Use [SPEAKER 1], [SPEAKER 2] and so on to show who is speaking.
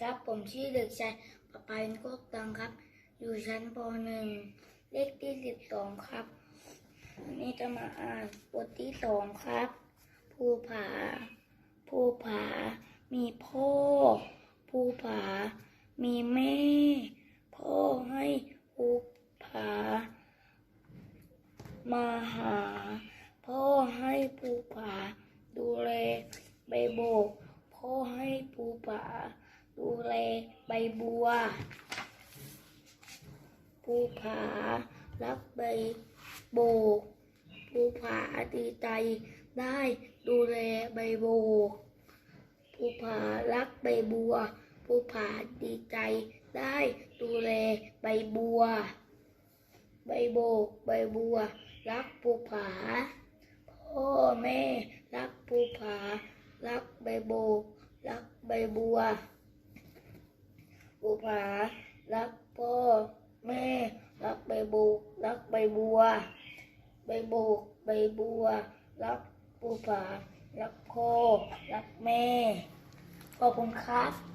[SPEAKER 1] ครับ ผมชื่อเด็กชายประภัยโคกตังครับ อยู่ชั้นป .1 เลขที่ 12 ครับวันนี้จะมาอ่านบทที่สองครับภูผาภูผา มีพ่อภูผา มีแม่ พ่อให้ภูผา มาหา พ่อให้ภูผา ดูแลใบโบกพ่อให้ภูผา ดูแลใบบัว ภูผารักใบโบก ภูผาดีใจได้ดูแลใบโบก ภูผารักใบบัว ภูผาดีใจได้ดูแลใบบัว ใบโบก ใบบัว รักภูผา พ่อแม่รักภูผา รักใบโบก รักใบบัว ภูผารักพ่อแม่ รักใบบุกรักใบบัว ใบบุกใบบัว รักปูผารักพ่อรักแม่ขอบคุณครับ